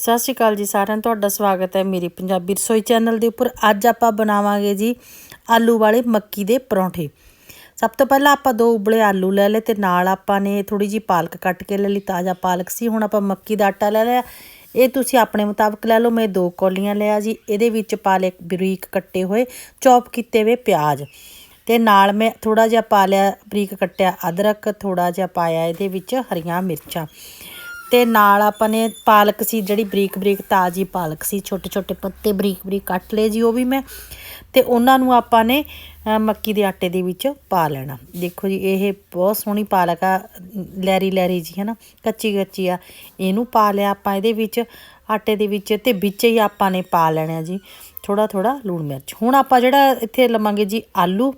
ਸਤਿ ਸ਼੍ਰੀ ਅਕਾਲ ਜੀ ਸਾਰਿਆਂ ਨੂੰ, ਤੁਹਾਡਾ ਸਵਾਗਤ ਹੈ ਮੇਰੀ ਪੰਜਾਬੀ ਰਸੋਈ ਚੈਨਲ ਦੇ ਉੱਪਰ। ਅੱਜ ਆਪਾਂ ਬਣਾਵਾਂਗੇ ਜੀ ਆਲੂ ਵਾਲੇ ਮੱਕੀ ਦੇ ਪਰੌਂਠੇ। ਸਭ ਤੋਂ ਪਹਿਲਾਂ ਆਪਾਂ ਦੋ ਉਬਲੇ ਆਲੂ ਲੈ ਲਏ ਤੇ ਨਾਲ ਆਪਾਂ ਨੇ ਥੋੜੀ ਜੀ ਪਾਲਕ ਕੱਟ ਕੇ ਲੈ ਲਈ, ਤਾਜ਼ਾ ਪਾਲਕ ਸੀ। ਹੁਣ ਆਪਾਂ ਮੱਕੀ ਦਾ ਆਟਾ ਲੈ ਲਿਆ। ਇਹ ਤੁਸੀਂ ਆਪਣੇ ਮੁਤਾਬਕ ਲੈ ਲਓ, ਮੈਂ ਦੋ ਕੌਲੀਆਂ ਲਿਆ ਜੀ। ਇਹਦੇ ਵਿੱਚ ਪਾ ਲਏ ਬਰੀਕ ਕੱਟੇ ਹੋਏ ਚੌਪ ਕੀਤੇ ਹੋਏ ਪਿਆਜ਼। ਤੇ ਨਾਲ ਮੈਂ ਥੋੜਾ ਜਿਹਾ ਪਾ ਲਿਆ ਬਰੀਕ ਕੱਟਿਆ ਅਦਰਕ ਥੋੜਾ ਜਿਹਾ ਪਾਇਆ ਇਹਦੇ ਵਿੱਚ ਹਰੀਆਂ ਮਿਰਚਾਂ। ਤੇ ਨਾਲ ਆਪਾਂ ਨੇ ਪਾਲਕ ਸੀ, ਜਿਹੜੀ ਬਰੀਕ ਬਰੀਕ ਤਾਜ਼ੀ ਪਾਲਕ ਸੀ, ਛੋਟੇ ਛੋਟੇ ਪੱਤੇ ਬਰੀਕ ਬਰੀਕ ਕੱਟ ਲਏ ਜੀ ਉਹ ਵੀ ਮੈਂ। ਤੇ ਉਹਨਾਂ ਨੂੰ ਆਪਾਂ ਨੇ ਮੱਕੀ ਦੇ ਆਟੇ ਦੇ ਵਿੱਚ ਪਾ ਲੈਣਾ। ਦੇਖੋ ਜੀ, ਇਹ ਬਹੁਤ ਸੋਹਣੀ ਪਾਲਕ ਆ ਲੈਰੀ ਲੈਰੀ ਜੀ ਹੈ ਨਾ ਕੱਚੀ ਕੱਚੀ ਆ। ਇਹਨੂੰ ਪਾ ਲਿਆ ਆਪਾਂ ਇਹਦੇ ਵਿੱਚ, ਆਟੇ ਦੇ ਵਿੱਚ, ਤੇ ਵਿੱਚ ਹੀ ਆਪਾਂ ਨੇ ਪਾ ਲੈਣਾ ਜੀ। ਥੋੜਾ ਥੋੜਾ ਲੂਣ ਮਿਰਚ। ਹੁਣ ਆਪਾਂ ਜਿਹੜਾ ਇੱਥੇ ਲਵਾਂਗੇ ਜੀ ਆਲੂ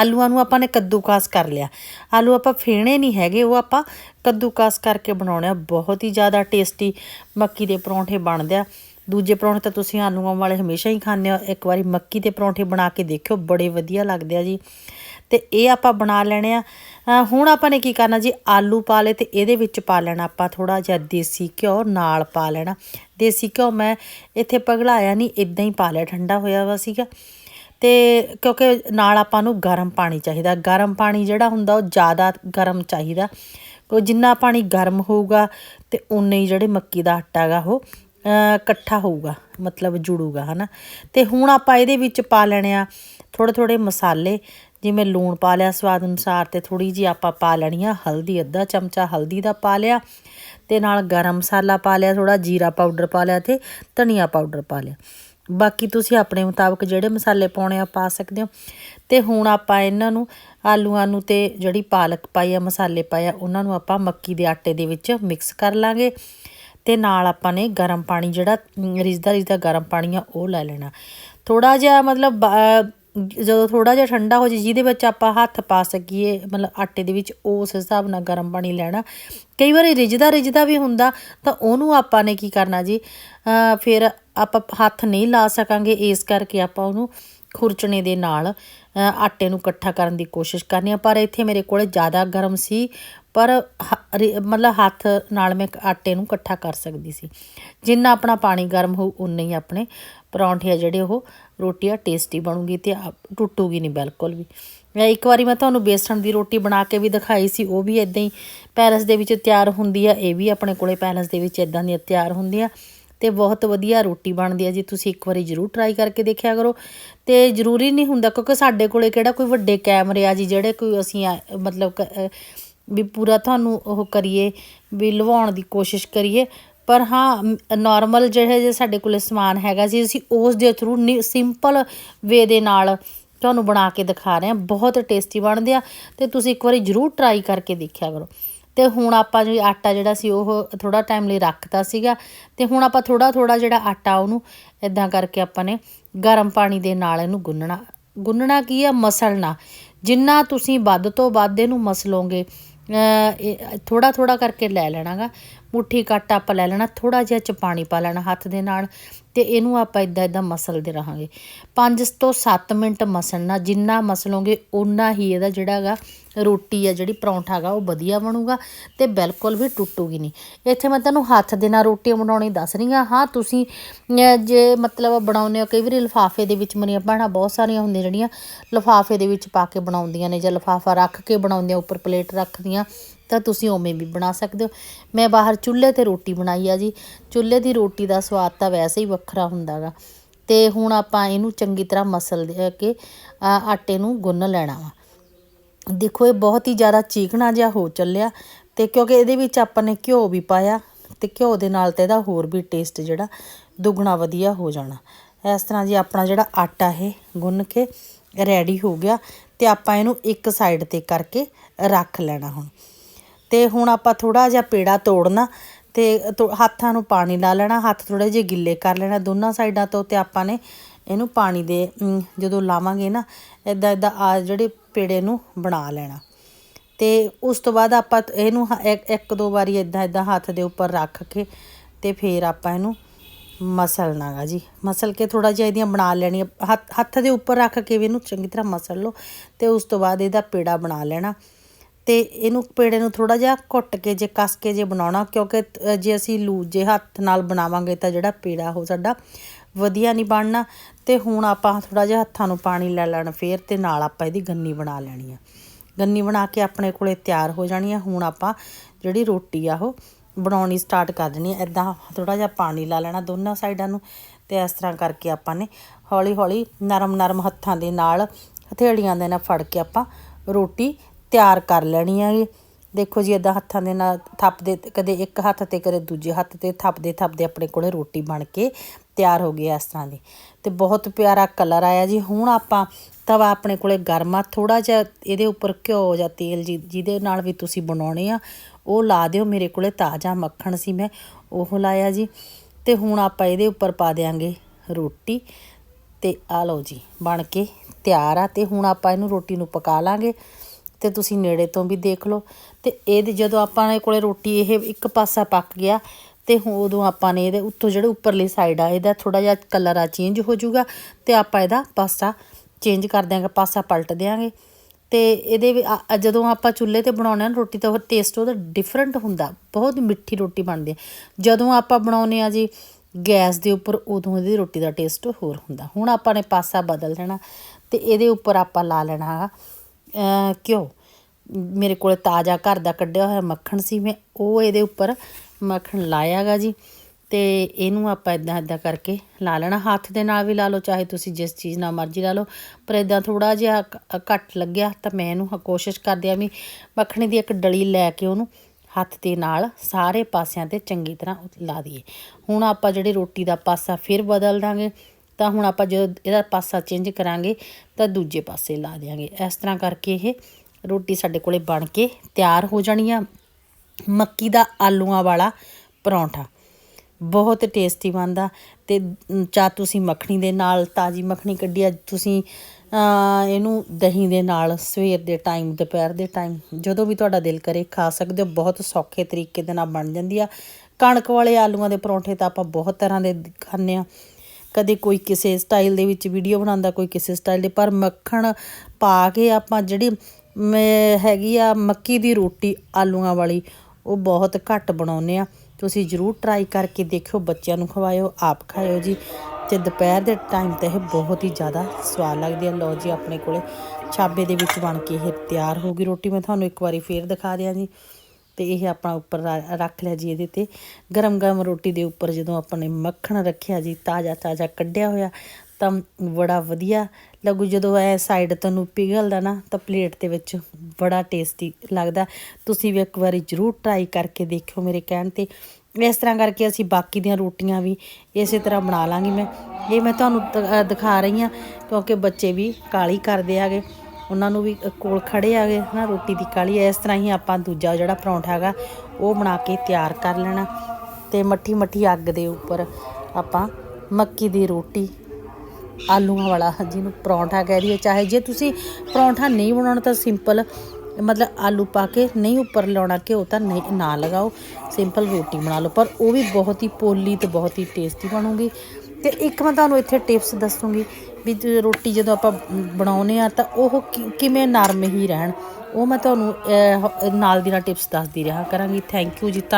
ਆਲੂਆਂ ਨੂੰ ਆਪਾਂ ਨੇ ਕੱਦੂਕਾਸ ਕਰ ਲਿਆ। ਆਲੂ ਆਪਾਂ ਫੇਣੇ ਨਹੀਂ ਹੈਗੇ, ਉਹ ਆਪਾਂ ਕੱਦੂਕਾਸ ਕਰਕੇ ਬਣਾਉਣੇ ਆ। ਬਹੁਤ ਹੀ ਜ਼ਿਆਦਾ ਟੇਸਟੀ ਮੱਕੀ ਦੇ ਪਰੌਂਠੇ ਬਣਦੇ ਆ। ਦੂਜੇ ਪਰੌਂਠੇ ਤਾਂ ਤੁਸੀਂ ਆਲੂਆਂ ਵਾਲੇ ਹਮੇਸ਼ਾ ਹੀ ਖਾਂਦੇ ਹੋ। ਇੱਕ ਵਾਰੀ ਮੱਕੀ ਦੇ ਪਰੌਂਠੇ ਬਣਾ ਕੇ ਦੇਖਿਓ, ਬੜੇ ਵਧੀਆ ਲੱਗਦੇ ਆ ਜੀ। ਤੇ ਇਹ ਆਪਾਂ ਬਣਾ ਲੈਣੇ ਆ। ਹੁਣ ਆਪਾਂ ਨੇ ਕੀ ਕਰਨਾ ਜੀ? ਆਲੂ ਪਾ ਲਏ ਤੇ ਇਹਦੇ ਵਿੱਚ ਪਾ ਲੈਣਾ ਆਪਾਂ ਥੋੜਾ ਜਿਹਾ ਦੇਸੀ ਘਿਓ, ਨਾਲ ਪਾ ਲੈਣਾ। ਦੇਸੀ ਘਿਓ ਮੈਂ ਇੱਥੇ ਪਗਲਾਇਆ ਨਹੀਂ ਇਦਾਂ ਹੀ ਪਾ ਲਿਆ। ਠੰਡਾ ਹੋਇਆ ਵਾ ਸੀਗਾ। ਤੇ ਕਿਉਂਕਿ ਨਾਲ ਆਪਾਂ ਨੂੰ ਗਰਮ ਪਾਣੀ ਚਾਹੀਦਾ। ਗਰਮ ਪਾਣੀ ਜਿਹੜਾ ਹੁੰਦਾ ਉਹ ਜ਼ਿਆਦਾ ਗਰਮ ਚਾਹੀਦਾ। ਕੋ ਜਿੰਨਾ ਪਾਣੀ ਗਰਮ ਹੋਊਗਾ ਤੇ ਉਨੇ ਹੀ ਜਿਹੜੇ ਮੱਕੀ ਦਾ ਆਟਾ ਹੈਗਾ ਉਹ ਇਕੱਠਾ ਹੋਊਗਾ, ਮਤਲਬ ਜੁੜੂਗਾ, ਹਨਾ। ਤੇ ਹੁਣ ਆਪਾਂ ਇਹਦੇ ਵਿੱਚ ਪਾ ਲੈਣੇ ਆ ਥੋੜੇ ਥੋੜੇ ਮਸਾਲੇ। ਜਿਵੇਂ ਲੂਣ ਪਾ ਲਿਆ ਸਵਾਦ ਅਨੁਸਾਰ ਤੇ ਥੋੜੀ ਜੀ ਆਪਾਂ ਪਾ ਲੈਣੀ ਆ ਹਲਦੀ, ਅੱਧਾ ਚਮਚਾ ਹਲਦੀ ਦਾ ਪਾ ਲਿਆ। ਤੇ ਨਾਲ ਗਰਮ ਮਸਾਲਾ ਪਾ ਲਿਆ ਥੋੜਾ ਜੀਰਾ ਪਾਊਡਰ ਪਾ ਲਿਆ ਤੇ ਧਨੀਆ ਪਾਊਡਰ ਪਾ ਲਿਆ। ਬਾਕੀ ਤੁਸੀਂ ਆਪਣੇ ਮੁਤਾਬਕ ਜਿਹੜੇ ਮਸਾਲੇ ਪਾਉਣੇ ਆ ਪਾ ਸਕਦੇ ਹੋ। ਤੇ ਹੁਣ ਆਪਾਂ ਇਹਨਾਂ ਨੂੰ ਆਲੂਆਂ ਨੂੰ ਤੇ ਜਿਹੜੀ ਪਾਲਕ ਪਾਈ ਆ ਮਸਾਲੇ ਪਾਏ ਆ ਉਹਨਾਂ ਨੂੰ ਆਪਾਂ ਮੱਕੀ ਦੇ ਆਟੇ ਦੇ ਵਿੱਚ ਮਿਕਸ ਕਰ ਲਾਂਗੇ। ਤੇ ਨਾਲ ਆਪਾਂ ਨੇ ਗਰਮ ਪਾਣੀ ਜਿਹੜਾ ਅਮ, ਰਿਝਦਾ ਗਰਮ ਪਾਣੀ ਆ ਉਹ ਲੈ ਲੈਣਾ। ਥੋੜਾ ਜਿਹਾ ਮਤਲਬ ਅਹ, ਜਦੋਂ ਥੋੜਾ ਜਿਹਾ ਠੰਡਾ ਹੋ ਜੇ ਜਿਹਦੇ ਵਿੱਚ ਆਪਾਂ ਹੱਥ ਪਾ ਸਕੀਏ, ਮਤਲਬ ਆਟੇ ਦੇ ਵਿੱਚ, ਉਸ ਹਿਸਾਬ ਨਾਲ ਗਰਮ ਪਾਣੀ ਲੈਣਾ। ਕਈ ਵਾਰੀ ਰਿਝਦਾ ਰਿਝਦਾ ਵੀ ਹੁੰਦਾ, ਤਾਂ ਉਹਨੂੰ ਆਪਾਂ ਨੇ ਕੀ ਕਰਨਾ ਜੀ? ਫਿਰ ਆਪਾਂ ਹੱਥ ਨਹੀਂ ਲਾ ਸਕਾਂਗੇ, ਇਸ ਕਰਕੇ ਆਪਾਂ ਉਹਨੂੰ ਖੁਰਚਣੇ ਦੇ ਨਾਲ ਆਟੇ ਨੂੰ ਇਕੱਠਾ ਕਰਨ ਦੀ ਕੋਸ਼ਿਸ਼ ਕਰਨੀ ਆ, ਪਰ ਇੱਥੇ ਮੇਰੇ ਕੋਲੇ ਜ਼ਿਆਦਾ ਗਰਮ ਸੀ, ਪਰ ਹ- ਮਤਲਬ ਹੱਥ ਨਾਲ ਮੈਂ ਆਟੇ ਨੂੰ ਇਕੱਠਾ ਕਰ ਸਕਦੀ ਸੀ। ਜਿੰਨਾ ਆਪਣਾ ਪਾਣੀ ਗਰਮ ਹੋਊ ਉਨੇ ਹੀ ਆਪਣੇ ਪਰੌਂਠੇ ਆ ਜਿਹੜੇ ਉਹ ਰੋਟੀ ਆ ਟੇਸਟੀ ਬਣੂਗੀ ਤੇ ਟੁੱਟੂਗੀ ਨਹੀਂ ਬਿਲਕੁਲ ਵੀ। ਮੈਂ ਇੱਕ ਵਾਰੀ ਮੈਂ ਤੁਹਾਨੂੰ ਬੇਸਣ ਦੀ ਰੋਟੀ ਬਣਾ ਕੇ ਵੀ ਦਿਖਾਈ ਸੀ, ਉਹ ਵੀ ਇਦਾਂ ਹੀ ਪੈਲਸ ਦੇ ਵਿੱਚ ਤਿਆਰ ਹੁੰਦੀ ਆ, ਇਹ ਵੀ ਆਪਣੇ ਕੋਲੇ ਪੈਲਸ ਦੇ ਵਿੱਚ ਇਦਾਂ ਦੀਆਂ ਤਿਆਰ ਹੁੰਦੀ ਆ ਤੇ ਬਹੁਤ ਵਧੀਆ ਰੋਟੀ ਬਣਦੀ ਹੈ ਜੀ। ਤੁਸੀਂ ਇੱਕ ਵਾਰੀ ਜ਼ਰੂਰ ਟਰਾਈ ਕਰਕੇ ਦੇਖਿਆ ਕਰੋ। ਤੇ ਜ਼ਰੂਰੀ ਨਹੀਂ ਹੁੰਦਾ ਕਿਉਂਕਿ ਸਾਡੇ ਕੋਲੇ ਕਿਹੜਾ ਕੋਈ ਵੱਡੇ ਕੈਮਰੇ ਆ ਜੀ, ਜਿਹੜੇ ਕੋਈ ਅਸੀਂ ਆ- ਮਤਲਬ ਕ- ਵੀ ਪੂਰਾ ਤੁਹਾਨੂੰ ਉਹ ਕਰੀਏ, ਵੀ ਲਵਾਉਣ ਦੀ ਕੋਸ਼ਿਸ਼ ਕਰੀਏ। ਪਰ ਹਾਂ ਨਾਰਮਲ ਜਿਹੜੇ ਜੇ ਸਾਡੇ ਕੋਲੇ ਸਮਾਨ ਹੈਗਾ ਜੀ, ਅਸੀਂ ਉਸ ਦੇ ਥਰੂ ਸਿੰਪਲ ਵੇ ਦੇ ਨਾਲ ਤੁਹਾਨੂੰ ਬਣਾ ਕੇ ਦਿਖਾ ਰਹੇ ਹਾਂ। ਬਹੁਤ ਟੇਸਟੀ ਬਣਦੇ ਆ ਤੇ ਤੁਸੀਂ ਇੱਕ ਵਾਰੀ ਜ਼ਰੂਰ ਟਰਾਈ ਕਰਕੇ ਦੇਖਿਆ ਕਰੋ। ਤੇ ਹੁਣ ਆਪਾਂ ਜੀ ਆਟਾ ਜਿਹੜਾ ਸੀ ਉਹ ਥੋੜਾ ਟਾਈਮ ਲਈ ਰੱਖਤਾ ਸੀਗਾ ਤੇ ਹੁਣ ਆਪਾਂ ਥੋੜਾ ਥੋੜਾ ਜਿਹੜਾ ਆਟਾ ਉਹਨੂੰ ਇਦਾਂ ਕਰਕੇ ਆਪਾਂ ਨੇ ਗਰਮ ਪਾਣੀ ਦੇ ਨਾਲ ਇਹਨੂੰ ਗੁੰਨਣਾ। ਗੁੰਨਣਾ ਕੀ ਆ? ਮਸਲਣਾ। ਜਿੰਨਾ ਤੁਸੀਂ ਵੱਧ ਤੋਂ ਵੱਧ ਇਹਨੂੰ ਮਸਲੋਗੇ ਥੋੜਾ ਥੋੜਾ ਕਰਕੇ ਲੈ ਲੈਣਾਗਾ। ਮੁੱਠੀ ਕੱਟ ਆਪਾਂ ਲੈ ਲੈਣਾ ਥੋੜਾ ਜਿਹਾ ਚ ਪਾਣੀ ਪਾ ਲੈਣਾ ਹੱਥ ਦੇ ਨਾਲ। ਤੇ ਇਹਨੂੰ ਆਪਾਂ ਇਦਾਂ ਇਦਾਂ ਮਸਲਦੇ ਰਹਾਂਗੇ। 5 ਤੋਂ 7 ਮਿੰਟ ਮਸਲਣਾ, ਜਿੰਨਾ ਮਸਲੋਗੇ ਉਨਾ ਹੀ ਇਹਦਾ ਜਿਹੜਾ ਹੈਗਾ ਰੋਟੀ ਆ, ਜਿਹੜੀ ਪਰੌਂਠਾ ਹੈਗਾ, ਉਹ ਵਧੀਆ ਬਣੂਗਾ ਤੇ ਬਿਲਕੁਲ ਵੀ ਟੁੱਟੂਗੀ ਨਹੀਂ। ਇੱਥੇ ਮੈਂ ਤੁਹਾਨੂੰ ਹੱਥ ਦੇ ਨਾਲ ਰੋਟੀਆਂ ਬਣਾਉਣੀ ਦੱਸ ਰਹੀ ਹਾਂ। ਹਾਂ, ਤੁਸੀਂ ਜੇ ਮਤਲਬ ਬਣਾਉਂਦੇ ਹੋ, ਕਈ ਵਾਰੀ ਲਿਫਾਫੇ ਦੇ ਵਿੱਚ ਮੇਰੀਆਂ ਭੈਣਾਂ ਬਹੁਤ ਸਾਰੀਆਂ ਹੁੰਦੀਆਂ ਜਿਹੜੀਆਂ ਲਿਫਾਫੇ ਦੇ ਵਿੱਚ ਪਾ ਕੇ ਬਣਾਉਂਦੀਆਂ ਨੇ ਜਾਂ ਲਿਫਾਫਾ ਰੱਖ ਕੇ ਬਣਾਉਂਦੀਆਂ, ਉੱਪਰ ਪਲੇਟ ਰੱਖਦੀਆਂ ਤਾਂ ਤੁਸੀਂ ਉਵੇਂ ਵੀ ਬਣਾ ਸਕਦੇ ਹੋ। ਮੈਂ ਬਾਹਰ ਚੁੱਲ੍ਹੇ ਤੇ ਰੋਟੀ ਬਣਾਈ ਆ ਜੀ। ਚੁੱਲ੍ਹੇ ਦੀ ਰੋਟੀ ਦਾ ਸਵਾਦ ਤਾਂ ਵੈਸੇ ਹੀ ਵੱਖਰਾ ਹੁੰਦਾ ਗਾ ਤੇ ਹੁਣ ਆਪਾਂ ਇਹਨੂੰ ਚੰਗੀ ਤਰ੍ਹਾਂ ਮਸਲ ਦੇ ਕੇ ਆਟੇ ਨੂੰ ਗੁੰਨ ਲੈਣਾ ਵਾ। ਦੇਖੋ ਇਹ ਬਹੁਤ ਹੀ ਜ਼ਿਆਦਾ ਚੀਕਣਾ ਜਿਹਾ ਹੋ ਚੱਲਿਆ ਤੇ ਕਿਉਂਕਿ ਇਹਦੇ ਵਿੱਚ ਆਪਾਂ ਨੇ ਘਿਓ ਵੀ ਪਾਇਆ ਤੇ ਘਿਓ ਦੇ ਨਾਲ ਤੇ ਇਹਦਾ ਹੋਰ ਵੀ ਟੇਸਟ ਜਿਹੜਾ ਦੁੱਗਣਾ ਵਧੀਆ ਹੋ ਜਾਣਾ। ਇਸ ਤਰ੍ਹਾਂ ਜੀ ਆਪਣਾ ਜਿਹੜਾ ਆਟਾ ਇਹ ਗੁੰਨ ਕੇ ਰੈਡੀ ਹੋ ਗਿਆ ਤੇ ਆਪਾਂ ਇਹਨੂੰ ਇੱਕ ਸਾਈਡ ਤੇ ਕਰਕੇ ਰੱਖ ਲੈਣਾ ਹੁਣ। ਤੇ ਹੁਣ ਆਪਾਂ ਥੋੜਾ ਜਿਹਾ ਪੇੜਾ ਤੋੜਨਾ ਤੇ ਤੋ- ਹੱਥਾਂ ਨੂੰ ਪਾਣੀ ਲਾ ਲੈਣਾ, ਹੱਥ ਥੋੜੇ ਜਿਹੇ ਗਿੱਲੇ ਕਰ ਲੈਣਾ। ਦੋਨਾਂ ਸਾਈਡਾਂ ਤੋਂ ਤੇ ਆਪਾਂ ਨੇ ਇਹਨੂੰ ਪਾਣੀ ਦੇ ਜਦੋਂ ਲਾਵਾਂਗੇ ਨਾ ਇਦਾਂ ਇਦਾਂ ਆ ਜਿਹੜੇ ਪੇੜੇ ਨੂੰ ਬਣਾ ਲੈਣਾ। ਤੇ ਉਸ ਤੋਂ ਬਾਅਦ ਆਪਾਂ ਇਹਨੂੰ ਹ- ਇੱਕ ਦੋ ਵਾਰੀ ਇਦਾਂ ਇਦਾਂ ਹੱਥ ਦੇ ਉੱਪਰ ਰੱਖ ਕੇ ਤੇ ਫਿਰ ਆਪਾਂ ਇਹਨੂੰ ਮਸਲਣਾ ਗਾ ਜੀ। ਮਸਲ ਕੇ ਥੋੜਾ ਜਿਹਾ ਇਹਦੀਆਂ ਬਣਾ ਲੈਣੀਆਂ। ਹੱਥ ਹੱਥ ਦੇ ਉੱਪਰ ਰੱਖ ਕੇ ਵੀ ਇਹਨੂੰ ਚੰਗੀ ਤਰ੍ਹਾਂ ਮਸਲ ਲਓ ਤੇ ਉਸ ਤੋਂ ਬਾਅਦ ਇਹਦਾ ਪੇੜਾ ਬਣਾ ਲੈਣਾ। ਤੇ ਇਹਨੂੰ ਪੇੜੇ ਨੂੰ ਥੋੜਾ ਜਿਹਾ ਘੁੱਟ ਕੇ ਜੇ ਕੱਸ ਕੇ ਜੇ ਬਣਾਉਣਾ, ਕਿਉਂਕਿ ਜੇ ਅਸੀਂ ਲੂਜ ਜੇ ਹੱਥ ਨਾਲ ਬਣਾਵਾਂਗੇ ਤਾਂ ਜਿਹੜਾ ਪੇੜਾ ਉਹ ਸਾਡਾ ਵਧੀਆ ਨਹੀਂ ਬਣਨਾ। ਤੇ ਹੁਣ ਆਪਾਂ ਥੋੜਾ ਜਿਹਾ ਹੱਥਾਂ ਨੂੰ ਪਾਣੀ ਲੈ ਲੈਣਾ ਫੇਰ ਤੇ ਨਾਲ ਆਪਾਂ ਇਹਦੀ ਗੰਨੀ ਬਣਾ ਲੈਣੀ ਆ। ਗੰਨੀ ਬਣਾ ਕੇ ਆਪਣੇ ਕੋਲੇ ਤਿਆਰ ਹੋ ਜਾਣੀ ਆ। ਹੁਣ ਆਪਾਂ ਜਿਹੜੀ ਰੋਟੀ ਆ ਉਹ ਬਣਾਉਣੀ ਸਟਾਰਟ ਕਰ ਦੇਣੀ ਆ। ਇਦਾਂ ਥੋੜਾ ਜਿਹਾ ਪਾਣੀ ਲਾ ਲੈਣਾ ਦੋਨਾਂ ਸਾਈਡਾਂ ਨੂੰ ਤੇ ਇਸ ਤਰ੍ਹਾਂ ਕਰਕੇ ਆਪਾਂ ਨੇ ਹੌਲੀ ਹੌਲੀ ਨਰਮ ਨਰਮ ਹੱਥਾਂ ਦੇ ਨਾਲ ਹਥੇਲੀਆਂ ਦੇ ਨਾਲ ਫੜ ਕੇ ਆਪਾਂ ਰੋਟੀ ਤਿਆਰ ਕਰ ਲੈਣੀ ਹੈਗੀ ਦੇਖੋ ਜੀ ਇਦਾਂ ਹੱਥਾਂ ਦੇ ਨਾਲ ਥੱਪਦੇ, ਕਦੇ ਇੱਕ ਹੱਥ ਤੇ, ਕਦੇ ਦੂਜੇ ਹੱਥ ਤੇ ਥੱਪਦੇ ਥੱਪਦੇ ਆਪਣੇ ਕੋਲੇ ਰੋਟੀ ਬਣ ਕੇ ਤਿਆਰ ਹੋ ਗਈ ਇਸ ਤਰ੍ਹਾਂ ਦੀ। ਤੇ ਬਹੁਤ ਪਿਆਰਾ ਕਲਰ ਆਇਆ ਜੀ। ਹੁਣ ਆਪਾਂ ਤਵਾ ਆਪਣੇ ਕੋਲੇ ਗਰਮ ਆ। ਥੋੜਾ ਜਿਹਾ ਇਹਦੇ ਉੱਪਰ ਘਿਓ ਜਾਂ ਤੇਲ ਜੀ, ਜਿਹਦੇ ਨਾਲ ਵੀ ਤੁਸੀਂ ਬਣਾਉਣੇ ਆ, ਉਹ ਲਾ ਦਿਓ। ਮੇਰੇ ਕੋਲੇ ਤਾਜ਼ਾ ਮੱਖਣ ਸੀ ਮੈਂ, ਉਹ ਲਾਇਆ ਜੀ। ਤੇ ਹੁਣ ਆਪਾਂ ਇਹਦੇ ਉੱਪਰ ਪਾ ਦਿਆਂਗੇ ਰੋਟੀ। ਤੇ ਆ ਲਓ ਜੀ, ਬਣ ਕੇ ਤਿਆਰ ਆ। ਤੇ ਹੁਣ ਆਪਾਂ ਇਹਨੂੰ ਰੋਟੀ ਨੂੰ ਪਕਾ ਲਾਂਗੇ। ਤੇ ਤੁਸੀਂ ਨੇੜੇ ਤੋਂ ਵੀ ਦੇਖ ਲਓ। ਤੇ ਇਹਦੇ ਜਦੋਂ ਆਪਾਂ ਨੇ ਕੋਲੇ ਰੋਟੀ ਇਹ ਇੱਕ ਪਾਸਾ ਪੱਕ ਗਿਆ, ਤੇ ਉਦੋਂ ਆਪਾਂ ਨੇ ਇਹਦੇ ਉੱਤੋਂ ਜਿਹੜੇ ਉੱਪਰਲੀ ਸਾਈਡ ਆ, ਇਹਦਾ ਥੋੜਾ ਜਿਹਾ ਕਲਰ ਆ ਚੇਂਜ ਹੋ ਜਾਊਗਾ ਤੇ ਆਪਾਂ ਇਹਦਾ ਪਾਸਾ ਚੇਂਜ ਕਰ ਦਿਆਂਗੇ, ਪਾਸਾ ਪਲਟ ਦਿਆਂਗੇ। ਤੇ ਇਹਦੇ ਵੀ ਆ- ਜਦੋਂ ਆਪਾਂ ਚੁੱਲ੍ਹੇ ਤੇ ਬਣਾਉਂਦੇ ਹਾਂ ਨਾ ਰੋਟੀ ਤਾਂ ਉਹ ਟੇਸਟ ਉਹਦਾ ਡਿਫਰੈਂਟ ਹੁੰਦਾ, ਬਹੁਤ ਮਿੱਠੀ ਰੋਟੀ ਬਣਦੀ ਹੈ। ਜਦੋਂ ਆਪਾਂ ਬਣਾਉਂਦੇ ਆ ਜੀ ਗੈਸ ਦੇ ਉੱਪਰ, ਉਦੋਂ ਇਹਦੀ ਰੋਟੀ ਦਾ ਟੇਸਟ ਹੋਰ ਹੁੰਦਾ। ਹੁਣ ਆਪਾਂ ਨੇ ਪਾਸਾ ਬਦਲ ਲੈਣਾ ਤੇ ਇਹਦੇ ਉੱਪਰ ਆਪਾਂ ਲਾ ਲੈਣਾ ਹੈਗਾ। ਘਿਓ ਮੇਰੇ ਕੋਲ ਤਾਜ਼ਾ ਘਰ ਦਾ ਕੱਢਿਆ ਹੋਇਆ ਮੱਖਣ ਸੀ ਮੈਂ, ਉਹ ਇਹਦੇ ਉੱਪਰ ਮੱਖਣ ਲਾਇਆਗਾ ਜੀ ਤੇ ਇਹਨੂੰ ਆਪਾਂ ਇਦਾਂ ਇਦਾਂ ਕਰਕੇ ਲਾ ਲੈਣਾ। ਹੱਥ ਦੇ ਨਾਲ ਵੀ ਲਾ ਲਓ, ਚਾਹੇ ਤੁਸੀਂ ਜਿਸ ਚੀਜ਼ ਨਾਲ ਮਰਜ਼ੀ ਲਾ ਲਓ, ਪਰ ਇਦਾਂ ਥੋੜਾ ਜਿਹਾ ਕ- ਘੱਟ ਲੱਗਿਆ ਤਾਂ ਮੈਂ ਇਹਨੂੰ ਕੋਸ਼ਿਸ਼ ਕਰਦੀ ਆ ਵੀ ਮੱਖਣੀ ਦੀ ਇੱਕ ਡਲੀ ਲੈ ਕੇ ਉਹਨੂੰ ਹੱਥ ਦੇ ਨਾਲ ਸਾਰੇ ਪਾਸਿਆਂ ਤੇ ਚੰਗੀ ਤਰ੍ਹਾਂ ਲਾ ਦਈਏ। ਹੁਣ ਆਪਾਂ ਜਿਹੜੀ ਰੋਟੀ ਦਾ ਪਾਸਾ ਫਿਰ ਬਦਲ ਦਾਂਗੇ। ਤਾਂ ਹੁਣ ਆਪਾਂ ਜਦੋਂ ਇਹਦਾ ਪਾਸਾ ਚੇਂਜ ਕਰਾਂਗੇ ਤਾਂ ਦੂਜੇ ਪਾਸੇ ਲਾ ਦਿਆਂਗੇ। ਇਸ ਤਰ੍ਹਾਂ ਕਰਕੇ ਇਹ ਰੋਟੀ ਸਾਡੇ ਕੋਲੇ ਬਣ ਕੇ ਤਿਆਰ ਹੋ ਜਾਣੀ ਆ। ਮੱਕੀ ਦਾ ਆਲੂਆਂ ਵਾਲਾ ਪਰੌਂਠਾ। ਬਹੁਤ ਟੇਸਟੀ ਬਣਦਾ ਤੇ ਅਮ, ਚਾਹ ਤੁਸੀਂ ਮੱਖਣੀ ਦੇ ਨਾਲ ਤਾਜੀ ਮੱਖਣੀ ਕੱਢੀ ਆ ਤੁਸੀਂ ਇਹਨੂੰ ਦਹੀਂ ਦੇ ਨਾਲ ਸਵੇਰ ਦੇ ਟਾਈਮ ਦੁਪਹਿਰ ਦੇ ਟਾਈਮ ਜਦੋਂ ਵੀ ਤੁਹਾਡਾ ਦਿਲ ਕਰੇ ਖਾ ਸਕਦੇ ਹੋ। ਬਹੁਤ ਸੌਖੇ ਤਰੀਕੇ ਦੇ ਨਾਲ ਬਣ ਜਾਂਦੀ ਆ। ਕਣਕ ਵਾਲੇ ਆਲੂਆਂ ਦੇ ਪਰੌਂਠੇ ਤਾਂ ਆਪਾਂ ਬਹੁਤ ਤਰ੍ਹਾਂ ਦੇ ਖਾਂਦੇ ਆ। ਕਦੇ ਕੋਈ ਕਿਸੇ ਸਟਾਈਲ ਦੇ ਵਿੱਚ ਵੀਡੀਓ ਬਣਾਉਂਦਾ, ਕੋਈ ਕਿਸੇ ਸਟਾਈਲ ਦੇ, ਪਰ ਮੱਖਣ ਪਾ ਕੇ ਆਪਾਂ ਜਿਹੜੀ ਹੈਗੀ ਆ ਮੱਕੀ ਦੀ ਰੋਟੀ ਆਲੂਆਂ ਵਾਲੀ, ਉਹ ਬਹੁਤ ਘੱਟ ਬਣਾਉਂਦੇ ਆ ਤੁਸੀਂ ਜਰੂਰ ਟਰਾਈ ਕਰਕੇ ਦੇਖਿਓ, ਬੱਚਿਆਂ ਨੂੰ ਖਵਾਇਓ, ਆਪ ਖਾਇਓ ਜੀ। ਤੇ ਦੁਪਹਿਰ ਦੇ ਟਾਈਮ ਤੇ ਇਹ ਬਹੁਤ ਹੀ ਜ਼ਿਆਦਾ ਸਵਾਦ ਲੱਗਦੀ ਹੈ ਲਓ ਜੀ, ਆਪਣੇ ਕੋਲੇ ਛਾਬੇ ਦੇ ਵਿੱਚ ਬਣ ਕੇ ਇਹ ਤਿਆਰ ਹੋ ਗਈ ਰੋਟੀ। ਮੈਂ ਤੁਹਾਨੂੰ ਇੱਕ ਵਾਰੀ ਫੇਰ ਦਿਖਾ ਦਿਆਂ ਜੀ। ਤੇ ਇਹ ਆਪਣਾ ਉੱਪਰ ਰਾ- ਰੱਖ ਲਿਆ ਜੀ ਇਹਦੇ ਤੇ। ਗਰਮ ਗਰਮ ਰੋਟੀ ਦੇ ਉੱਪਰ ਜਦੋਂ ਆਪਾਂ ਨੇ ਮੱਖਣ ਰੱਖਿਆ ਜੀ, ਤਾਜ਼ਾ ਤਾਜ਼ਾ ਕੱਢਿਆ ਹੋਇਆ, ਤਾਂ ਬੜਾ ਵਧੀਆ ਲੱਗੂ। ਜਦੋਂ ਐ ਸਾਈਡ ਤੁਹਾਨੂੰ ਪਿਘਲਦਾ ਨਾ, ਤਾਂ ਪਲੇਟ ਦੇ ਵਿੱਚ ਬੜਾ ਟੇਸਟੀ ਲੱਗਦਾ। ਤੁਸੀਂ ਵੀ ਇੱਕ ਵਾਰੀ ਜ਼ਰੂਰ ਟਰਾਈ ਕਰਕੇ ਦੇਖਿਓ ਮੇਰੇ ਕਹਿਣ ਤੇ। ਇਸ ਤਰ੍ਹਾਂ ਕਰਕੇ ਅਸੀਂ ਬਾਕੀ ਦੀਆਂ ਰੋਟੀਆਂ ਵੀ ਇਸੇ ਤਰ੍ਹਾਂ ਬਣਾ ਲਾਂਗੀ ਮੈਂ। ਇਹ ਮੈਂ ਤੁਹਾਨੂੰ ਦਿਖਾ ਰਹੀ ਹਾਂ, ਕਿਉਂਕਿ ਬੱਚੇ ਵੀ ਕਾਲੀ ਕਰਦੇ ਆਗੇ। ਉਹਨਾਂ ਨੂੰ ਵੀ ਕੋਲ ਖੜੇ ਆਗੇ ਨਾ ਰੋਟੀ ਦੀ ਕਾਲੀ। ਇਸ ਤਰ੍ਹਾਂ ਹੀ ਆਪਾਂ ਦੂਜਾ ਜਿਹੜਾ ਪਰੌਂਠਾ ਹੈਗਾ, ਉਹ ਬਣਾ ਕੇ ਤਿਆਰ ਕਰ ਲੈਣਾ। ਤੇ ਮੱਠੀ ਮੱਠੀ ਅੱਗ ਦੇ ਉੱਪਰ ਆਪਾਂ ਮੱਕੀ ਦੀ ਰੋਟੀ, ਆਲੂਆਂ ਵਾਲਾ ਜਿਹਨੂੰ ਪਰੌਂਠਾ ਕਹਿ ਦਈਏ। ਚਾਹੇ ਜੇ ਤੁਸੀਂ ਪਰੌਂਠਾ ਨਹੀਂ ਬਣਾਉਣਾ ਤਾਂ ਸਿੰਪਲ, ਮਤਲਬ ਆਲੂ ਪਾ ਕੇ ਨਹੀਂ ਉੱਪਰ ਲਾਉਣਾ, ਘਿਓ ਤਾਂ ਨਹੀਂ, ਨਾ ਲਗਾਓ। ਸਿੰਪਲ ਰੋਟੀ ਬਣਾ ਲਓ। ਪਰ ਉਹ ਵੀ ਬਹੁਤ ਹੀ ਪੋਲੀ ਤੇ ਬਹੁਤ ਹੀ ਟੇਸਟੀ ਬਣੂਗੀ। ਤੇ ਇੱਕ ਮੈਂ ਤੁਹਾਨੂੰ ਇੱਥੇ ਟਿਪਸ ਦੱਸੂਗੀ ਵੀ ਜੇ ਰੋਟੀ ਜਦੋਂ ਆਪਾਂ ਬਣਾਉਨੇ ਆ ਤਾਂ ਉਹ ਕਿ- ਕਿਵੇਂ ਨਰਮ ਹੀ ਰਹਿਣ। ਉਹ ਮੈਂ ਤੁਹਾਨੂੰ ਨਾਲ ਦੀ ਨਾਲ ਟਿਪਸ ਦੱਸਦੀ ਰਿਹਾ ਕਰਾਂਗੀ। ਥੈਂਕ ਯੂ ਜੀ, ਧੰਨ-